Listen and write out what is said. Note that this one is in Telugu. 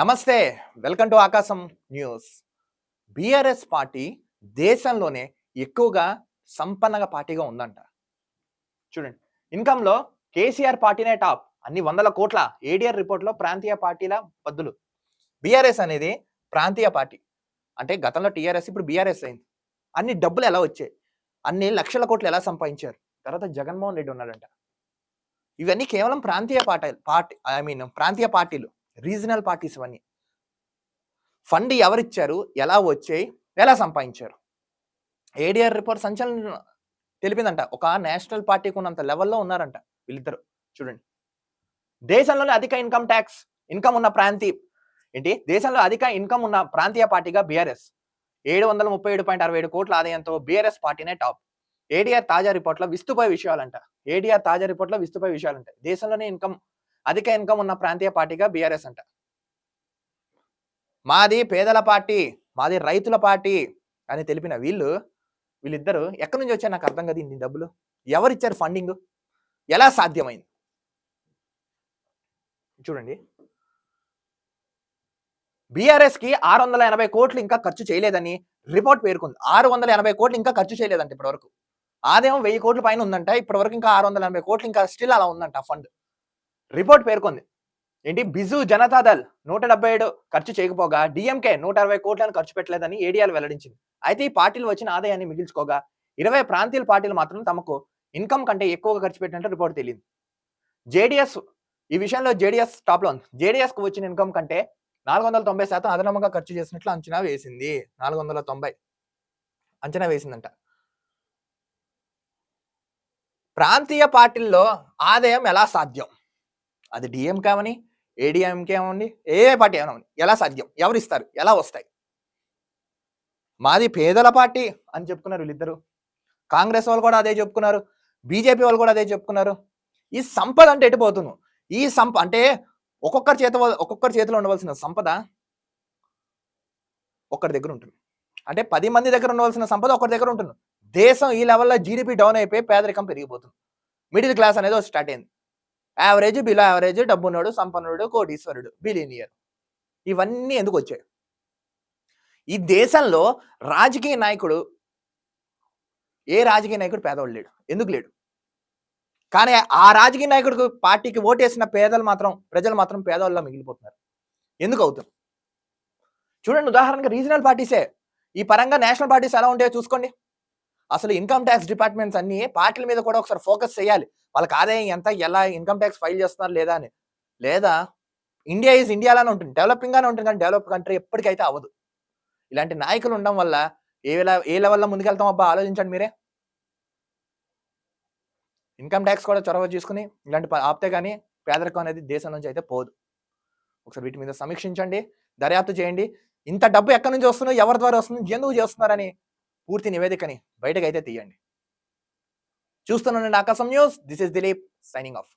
నమస్తే welcome to Aakasam news. BRS party దేశంలోనే ఎక్కువగా సంపన్నగా పార్టీగా ఉందంట. చూడండి ఇన్కంలో కేసీఆర్ పార్టీనే టాప్. అన్ని వందల కోట్ల ఏడిఆర్ రిపోర్ట్లో ప్రాంతీయ పార్టీల బద్దులు. బీఆర్ఎస్ అనేది ప్రాంతీయ పార్టీ. అంటే గతంలో టీఆర్ఎస్ ఇప్పుడు బీఆర్ఎస్ అయింది. అన్ని డబ్బులు ఎలా వచ్చాయి? అన్ని లక్షల కోట్లు ఎలా సంపాదించారు? తర్వాత జగన్మోహన్ రెడ్డి ఉన్నాడంట. ఇవన్నీ కేవలం ప్రాంతీయ పార్టీ పార్టీ ఐ మీన్ ప్రాంతీయ పార్టీలు. రీజనల్ పార్టీస్ ఇవన్నీ. ఫండ్ ఎవరిచ్చారు? ఎలా వచ్చాయి? ఎలా సంపాదించారు? ఏడిఆర్ రిపోర్ట్ సంచలనం తెలిపిందంట. ఒక నేషనల్ పార్టీకి ఉన్నంత లెవెల్లో ఉన్నారంట వీళ్ళిద్దరు. చూడండి. దేశంలోనే అధిక ఇన్కమ్ ట్యాక్స్ ఇన్కమ్ ఉన్న ప్రాంతీయ ఏంటి? దేశంలో అధిక ఇన్కమ్ ఉన్న ప్రాంతీయ పార్టీగా బీఆర్ఎస్. ఏడు వందల ముప్పై ఏడు పాయింట్ అరవై ఏడు కోట్ల ఆదాయంతో బీఆర్ఎస్ పార్టీనే టాప్. ఏడీఆర్ తాజా రిపోర్ట్లో విస్తుపై విషయాలంట. ఏడీఆర్ తాజా రిపోర్ట్లో విస్తుపై విషయాలంట. దేశంలోనే ఇన్కమ్ అధిక ఇన్కమ్ ఉన్న ప్రాంతీయ పార్టీగా బీఆర్ఎస్ అంట. మాది పేదల పార్టీ మాది రైతుల పార్టీ అని తెలిపిన వీళ్ళు వీళ్ళిద్దరు ఎక్కడి నుంచి వచ్చారు? నాకు అర్థం కదా ఇన్ని డబ్బులు. ఎవరిచ్చారు ఫండింగ్ ఎలా సాధ్యమైంది? చూడండి. బీఆర్ఎస్కి ఆరు వందల ఎనభై కోట్లు ఇంకా ఖర్చు చేయలేదని రిపోర్ట్ పేర్కొంది. ఆరు వందల ఎనభై కోట్లు ఇంకా ఖర్చు చేయలేదంట ఇప్పటివరకు. ఆదాయం వెయ్యి కోట్ల పైన ఉందంట. ఇప్పటివరకు ఇంకా ఆరు వందల ఎనభై కోట్లు ఇంకా స్టిల్ అలా ఉందంట ఫండ్. రిపోర్ట్ పేర్కొంది. ఏంటి? బిజు జనతాదళ్ నూట డెబ్బై ఏడు ఖర్చు చేయకపోగా డిఎంకే నూట అరవై కోట్లను ఖర్చు పెట్టలేదని ఏడీఆర్ వెల్లడించింది. అయితే ఈ పార్టీలు వచ్చిన ఆదాయాన్ని మిగిల్చుకోగా ఇరవై ప్రాంతీయ పార్టీలు మాత్రం తమకు ఇన్కమ్ కంటే ఎక్కువగా ఖర్చు పెట్టినట్టు రిపోర్ట్ తెలియదు జేడీఎస్ ఈ విషయంలో జేడీఎస్ టాప్లో ఉంది. జేడీఎస్కు వచ్చిన ఇన్కమ్ కంటే నాలుగు వందల తొంభై శాతం అదనంగా ఖర్చు చేసినట్లు అంచనా వేసింది. నాలుగు వందల తొంభై అంచనా వేసిందంట. ప్రాంతీయ పార్టీల్లో ఆదాయం ఎలా సాధ్యం? అది డిఎంకే అవని ఏడిఎంకే అవ్వండి ఏ పార్టీ అవని ఎలా సాధ్యం ఎవరు ఇస్తారు ఎలా వస్తాయి? మాది పేదల పార్టీ అని చెప్పుకున్నారు వీళ్ళిద్దరు. కాంగ్రెస్ వాళ్ళు కూడా అదే చెప్పుకున్నారు బీజేపీ వాళ్ళు కూడా అదే చెప్పుకున్నారు. ఈ సంపద అంటే ఎటుపోతును ఈ సంప అంటే ఒక్కొక్కరి చేత ఒక్కొక్కరి చేతిలో ఉండవలసిన సంపద ఒక్కరి దగ్గర ఉంటుంది. అంటే పది మంది దగ్గర ఉండవలసిన సంపద ఒకరి దగ్గర ఉంటుంది. దేశం ఈ లెవెల్లో జీడిపి డౌన్ అయిపోయి పేదరికం పెరిగిపోతుంది. మిడిల్ క్లాస్ అనేది స్టార్ట్ అయింది. యావరేజ్ బిలో యావరేజ్ డబ్బున్నోడు సంపన్నుడు కోటీశ్వరుడు బిలీనియర్ ఇవన్నీ ఎందుకు వచ్చాయి? ఈ దేశంలో రాజకీయ నాయకుడు ఏ రాజకీయ నాయకుడు పేదవాడు లేడు ఎందుకు లేడు? కానీ ఆ రాజకీయ నాయకుడికి పార్టీకి ఓటేసిన పేదలు మాత్రం ప్రజలు మాత్రం పేదవాళ్ళ మిగిలిపోతున్నారు. ఎందుకు అవుతుంది? చూడండి ఉదాహరణకు రీజనల్ పార్టీసే. ఈ పరంగా నేషనల్ పార్టీస్ ఎలా ఉంటాయో చూసుకోండి. అసలు ఇన్కమ్ ట్యాక్స్ డిపార్ట్మెంట్స్ అన్ని పార్టీల మీద కూడా ఒకసారి ఫోకస్ చేయాలి. వాళ్ళకి ఆదాయం ఎంత ఎలా ఇన్కమ్ ట్యాక్స్ ఫైల్ చేస్తున్నారు లేదా అని. లేదా ఇండియా ఈజ్ ఇండియాలోనే ఉంటుంది డెవలపింగ్గానే ఉంటుంది కానీ డెవలప్ కంట్రీ ఎప్పటికైతే అవ్వదు. ఇలాంటి నాయకులు ఉండడం వల్ల ఏ ఏ లెవెల్లో ముందుకెళ్తాం అబ్బా ఆలోచించండి మీరే. ఇన్కమ్ ట్యాక్స్ కూడా చొరవ చేసుకుని ఇలాంటి ఆపితే కానీ పేదరికం అనేది దేశం నుంచి అయితే పోదు. ఒకసారి వీటి మీద సమీక్షించండి దర్యాప్తు చేయండి. ఇంత డబ్బు ఎక్కడి నుంచి వస్తుందో ఎవరి ద్వారా వస్తుంది ఎందుకు చేస్తున్నారని పూర్తి నివేదికని బయటకు అయితే తీయండి చూస్తున్నానండి Aakasam news this is Dileep signing off